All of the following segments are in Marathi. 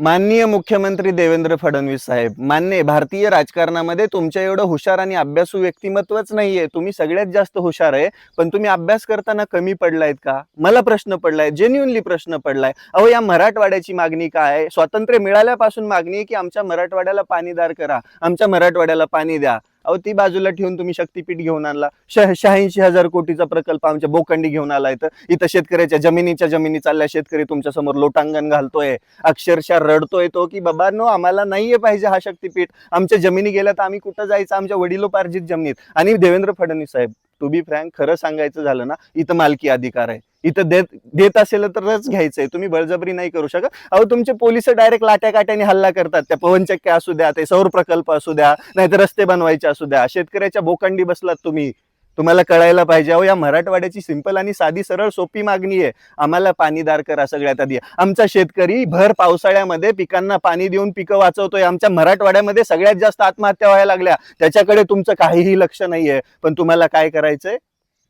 माननीय मुख्यमंत्री देवेंद्र फडणवीस साहेब मान्य भारतीय राजकारणामध्ये तुमच्या एवढं हुशार आणि अभ्यासू व्यक्तिमत्वच नाहीये. तुम्ही सगळ्यात जास्त हुशार आहे पण तुम्ही अभ्यास करताना कमी पडलायत का? मला प्रश्न पडलाय जेन्युनली प्रश्न पडलाय. अहो या मराठवाड्याची मागणी काय आहे? स्वातंत्र्य मिळाल्यापासून मागणी आहे की आमच्या मराठवाड्याला पाणीदार करा आमच्या मराठवाड्याला पाणी द्या. अहो ती बाजूला ठेवून तुम्ही शक्तीपीठ घेऊन आणला. श- शहाऐंशी हजार कोटीचा प्रकल्प आमच्या बोकंडी घेऊन आलाय तर इथं शेतकऱ्याच्या जमिनीच्या जमिनी चालल्या शेतकरी तुमच्यासमोर लोटांगण घालतोय. अक्षरशः रडतोय तो की बाबा नो आम्हाला नाहीये पाहिजे हा शक्तीपीठ. आमच्या जमिनी गेल्या तर आम्ही कुठं जायचं? आमच्या वडिलोपार्जित जमिनीत. आणि देवेंद्र फडणवीस साहेब टू बी फ्रँक खरं सांगायचं झालं ना इथं मालकी अधिकार आहे. इथं देत देत असेल तरच घ्यायचंय. तुम्ही बळजबरी नाही करू शकत. अहो तुमचे पोलीस डायरेक्ट लाट्या काट्याने हल्ला करतात. त्या पवनचक्क्या असू द्या ते सौर प्रकल्प असू द्या नाहीतर रस्ते बनवायचे असू द्या. शेतकऱ्याच्या बोकांडी बसलात तुम्ही. तुम्हाला कळायला पाहिजे अहो या मराठवाड्याची सिंपल आणि साधी सरळ सोपी मागणी आहे. आम्हाला पाणीदार करा सगळ्यात आधी. आमचा शेतकरी भर पावसाळ्यामध्ये पिकांना पाणी देऊन पिकं वाचवतोय. आमच्या मराठवाड्यामध्ये सगळ्यात जास्त आत्महत्या व्हायला लागल्या. त्याच्याकडे तुमचं काहीही लक्ष नाहीये. पण तुम्हाला काय करायचंय?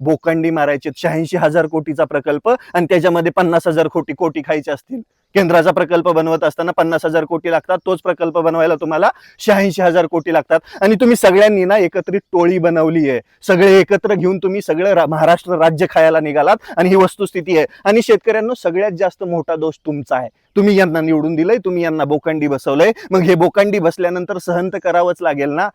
बोकंडी मारायचे शहाऐंशी हजार कोटीचा प्रकल्प आणि त्याच्यामध्ये पन्नास हजार कोटी कोटी खायचे असतील. केंद्राचा प्रकल्प बनवत असताना पन्नास हजार कोटी लागतात तोच प्रकल्प बनवायला तुम्हाला शहाऐंशी हजार कोटी लागतात. आणि तुम्ही सगळ्यांनी ना एकत्रित टोळी बनवली आहे. सगळे एकत्र घेऊन तुम्ही सगळं रा- महाराष्ट्र राज्य खायला निघालात आणि ही वस्तुस्थिती आहे. आणि शेतकऱ्यांना सगळ्यात जास्त मोठा दोष तुमचा आहे. तुम्ही यांना निवडून दिलंय तुम्ही यांना बोकांडी बसवलंय. मग हे बोकांडी बसल्यानंतर सहन तर करावंच लागेल ना?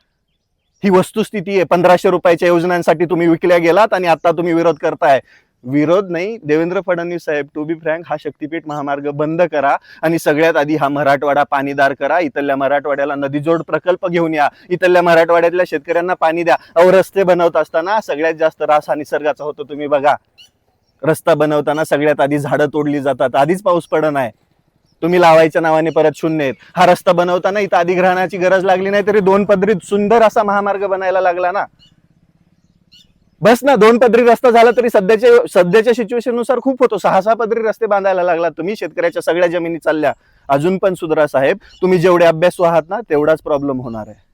ही वस्तुस्थिती आहे. पंधराशे रुपयाच्या योजनांसाठी तुम्ही विकल्या गेलात आणि आता तुम्ही विरोध करताय. विरोध नाही देवेंद्र फडणवीस साहेब टू बी फ्रँक हा शक्तीपीठ महामार्ग बंद करा आणि सगळ्यात आधी हा मराठवाडा पाणीदार करा. इथल्या मराठवाड्याला नदीजोड प्रकल्प घेऊन या. इथल्या मराठवाड्यातल्या शेतकऱ्यांना पाणी द्या. अहो रस्ते बनवत असताना सगळ्यात जास्त रास हा निसर्गाचा होतो तुम्ही बघा. रस्ता बनवताना सगळ्यात आधी झाडं तोडली जातात. आधीच पाऊस पडत आहे तुम्ही लावायच्या नावाने परत शून्य आहेत. हा रस्ता बनवताना इथं अधिग्रहणाची गरज लागली नाही तरी दोन पदरीत सुंदर असा महामार्ग बनायला लागला ना. बस ना दोन पदरी रस्ता झाला तरी सध्याच्या सध्याच्या सिच्युएशननुसार खूप होतो. सहा सहा पदरी रस्ते बांधायला लागला. तुम्ही शेतकऱ्याच्या सगळ्या जमिनी चालल्या. अजून पण सुधरा साहेब तुम्ही जेवढे अभ्यासू आहात ना तेवढाच प्रॉब्लेम होणार आहे.